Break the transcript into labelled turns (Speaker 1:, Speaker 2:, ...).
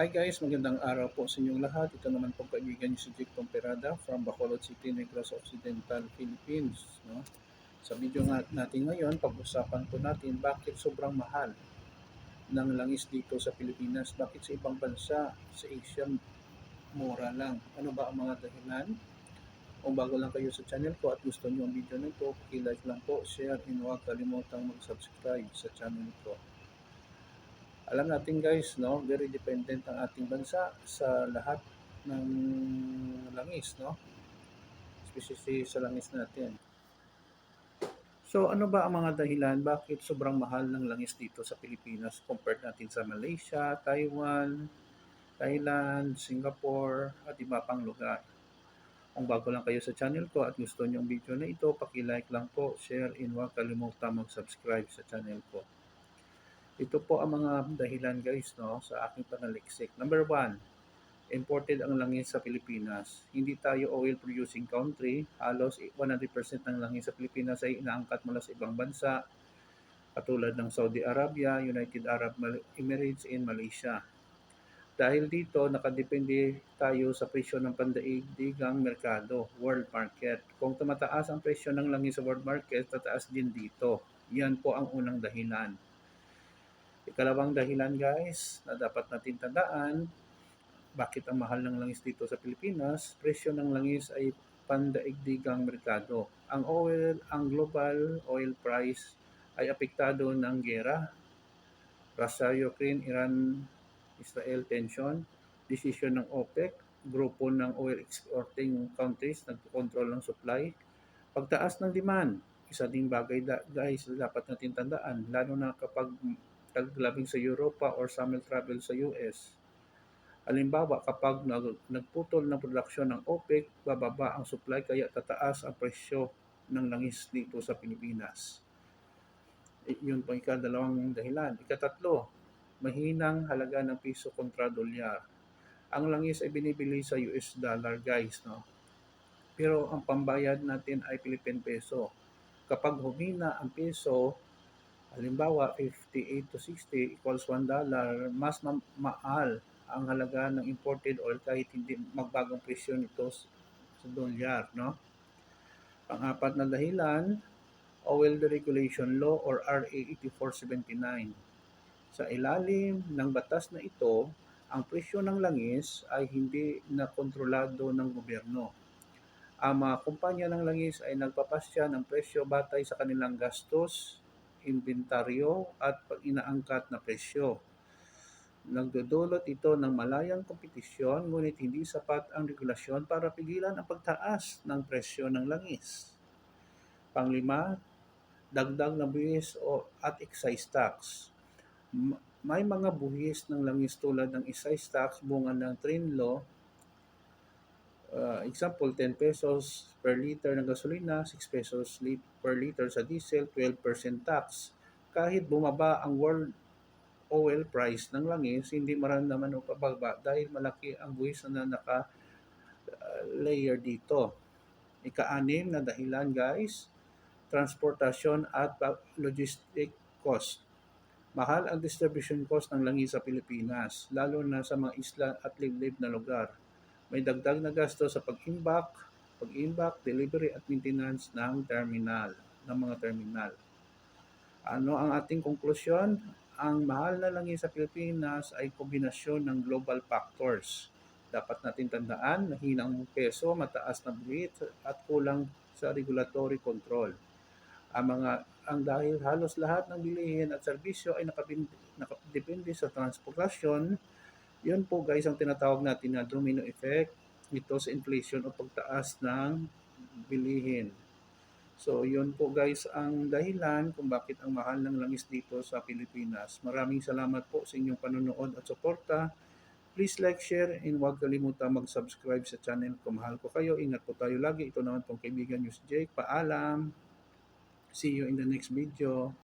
Speaker 1: Hi guys, magandang araw po sa inyong lahat. Ito naman po kaibigan niyo si Jake Pomperada from Bacolod City, Negros Occidental, Philippines. No? Sa video natin ngayon, pag-usapan po natin bakit sobrang mahal ng langis dito sa Pilipinas. Bakit sa ibang bansa, sa Asia, mura lang. Ano ba ang mga dahilan? Kung bago lang kayo sa channel ko at gusto niyo ang video na ito, like lang po, share, and huwag kalimutang mag-subscribe sa channel ko. Alam natin guys, no, very dependent ang ating bansa sa lahat ng langis, no? Especially sa langis natin. So ano ba ang mga dahilan bakit sobrang mahal ng langis dito sa Pilipinas compared natin sa Malaysia, Taiwan, Thailand, Singapore, at iba pang lugar? Kung bago lang kayo sa channel ko at gusto niyo ang video na ito, paki-like lang po, share, and huwag kalimutan mag-subscribe sa channel ko. Ito po ang mga dahilan guys no, sa aking panaliksik. Number one, imported ang langis sa Pilipinas. Hindi tayo oil producing country. Halos 100% ng langis sa Pilipinas ay inaangkat mula sa ibang bansa katulad ng Saudi Arabia, United Arab Emirates, and Malaysia. Dahil dito, nakadepende tayo sa presyo ng pandaigdigang merkado, world market. Kung tumataas ang presyo ng langis sa world market, tataas din dito. Yan po ang unang dahilan. Ikalawang dahilan guys na dapat natin tandaan, bakit ang mahal ng langis dito sa Pilipinas, presyo ng langis ay pandaigdigang merkado. Ang oil, ang global oil price ay apektado ng gera, Russia, Ukraine, Iran, Israel tension, decision ng OPEC, grupo ng oil exporting countries nagkokontrol ng supply, pagtaas ng demand, isa ding bagay da, guys dapat natin tandaan, lalo na kapag taglabing sa Europa or summer travel sa US. Halimbawa, kapag nag, nagputol ng produksyon ng OPEC, bababa ang supply kaya tataas ang presyo ng langis dito sa Pilipinas. Yun po ikadalawang dahilan. Ikatatlo, mahinang halaga ng piso kontra dolyar. Ang langis ay binibili sa US dollar guys. No? Pero ang pambayad natin ay Philippine peso. Kapag humina ang peso, Halimbawa, 58 to 60 equals 1 dollar, mas ma- maal ang halaga ng imported oil kahit hindi magbagong presyo nito sa dolyar, no? Pang-apat na dahilan, Oil Deregulation Law or RA 8479. Sa ilalim ng batas na ito, ang presyo ng langis ay hindi na kontrolado ng gobyerno. Ang mga kumpanya ng langis ay nagpapasya ng presyo batay sa kanilang gastos, inventaryo at inaangkat na presyo. Nagdudulot ito ng malayang kompetisyon ngunit hindi sapat ang regulasyon para pigilan ang pagtaas ng presyo ng langis. Panglima, dagdag na buwis o at excise tax. May mga buwis ng langis tulad ng excise tax bunga ng Trinlo Uh, example, 10 pesos per liter ng gasolina, 6 pesos per liter sa diesel, 12% tax. Kahit bumaba ang world oil price ng langis, hindi maramdaman o pababa dahil malaki ang buwis na naka-layer uh, dito. Ika-anim na dahilan guys, transportasyon at logistic cost. Mahal ang distribution cost ng langis sa Pilipinas, lalo na sa mga isla at liblib na lugar may dagdag na gasto sa pag-imbak, pag-imbak, delivery at maintenance ng terminal, ng mga terminal. Ano ang ating konklusyon? Ang mahal na langis sa Pilipinas ay kombinasyon ng global factors. Dapat natin tandaan na hinang peso, mataas na buwit at kulang sa regulatory control. Ang mga ang dahil halos lahat ng bilihin at serbisyo ay nakadepende sa transportasyon, yun po guys ang tinatawag natin na domino effect ito sa inflation o pagtaas ng bilihin. So yun po guys ang dahilan kung bakit ang mahal ng langis dito sa Pilipinas. Maraming salamat po sa inyong panonood at suporta. Please like, share, and huwag kalimutan mag-subscribe sa channel ko. Mahal ko kayo. Ingat po tayo lagi. Ito naman pong kaibigan nyo si Jake. Paalam. See you in the next video.